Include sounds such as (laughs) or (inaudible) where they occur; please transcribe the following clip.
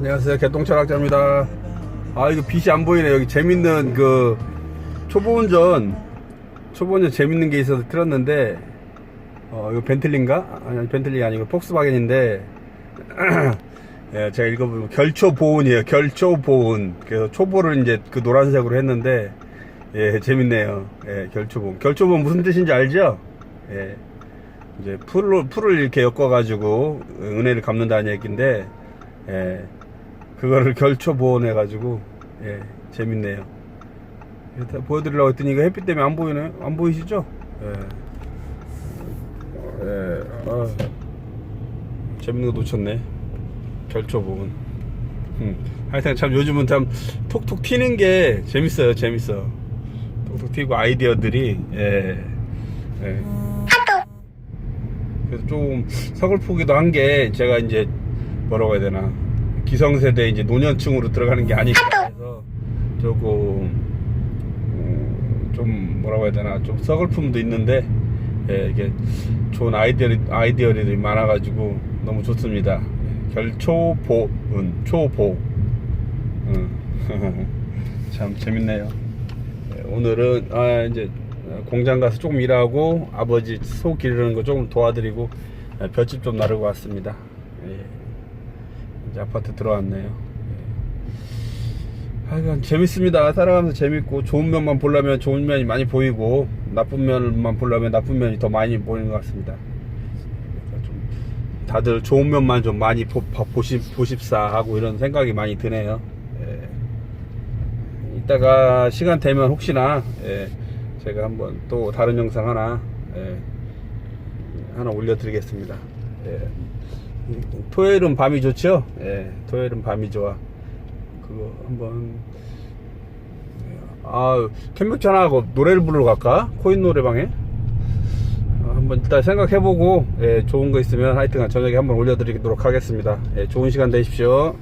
안녕하세요. 개똥철학자입니다. 아 이거 빛이 안 보이네. 여기 재밌는 그 초보 운전 초보 운전 재밌는 게 있어서 틀었는데 어 이거 벤틀리인가? 아니 벤틀리 아니고 폭스바겐인데 (clears throat) 예, 제가 읽어보면 결초 보온이에요. 결초 보온 그래서 초보를 이제 그 노란색으로 했는데 예 재밌네요. 예 결초 보온 결초 보온 무슨 뜻인지 알죠? 예 이제 풀을 풀을 이렇게 엮어가지고 은혜를 갚는다는 얘기인데 예, 그거를 결초 보온해 가지고, 예, 재밌네요. 일단 보여드리려고 했더니 이거 햇빛 때문에 안 보이네? 안 보이시죠? 예. 예, 아, 재밌는 거 놓쳤네. 결초 보온. 음, 하여튼 참 요즘은 참 톡톡 튀는 게 재밌어요, 재밌어. 톡톡 튀고 아이디어들이, 예, 예. 그래서 좀 서글프기도 한 게 제가 이제 뭐라고 해야 되나 기성세대 이제 노년층으로 들어가는 게 아닐까 해서 조금 음, 좀 뭐라고 해야 되나 좀 서글픔도 있는데 예, 이게 좋은 아이디어 아이디어들이 많아가지고 너무 좋습니다. 예, 결초보은 초보 음. (laughs) 참 재밌네요. 예, 오늘은 아 이제 공장 가서 조금 일하고 아버지 소 기르는 거 조금 도와드리고 예, 볏짚 좀 나르고 왔습니다. 예. 이제 아파트 들어왔네요. 예. 하여간 재밌습니다. 살아가면서 재밌고 좋은 면만 보려면 좋은 면이 많이 보이고 나쁜 면만 보려면 나쁜 면이 더 많이 보이는 것 같습니다. 좀 다들 좋은 면만 좀 많이 보, 보십, 보십사 하고 이런 생각이 많이 드네요. 예. 이따가 시간 되면 혹시나 예, 제가 한번 또 다른 영상 하나 예, 하나 올려드리겠습니다. 예. 토요일은 밤이 좋죠? 예, 토요일은 밤이 좋아. 그거 한번 아 캠핑장 하고 노래를 부르러 갈까? 코인 노래방에 어, 한번 일단 생각해보고 예, 좋은 거 있으면 하여튼 저녁에 한번 올려드리도록 하겠습니다. 예, 좋은 시간 되십시오.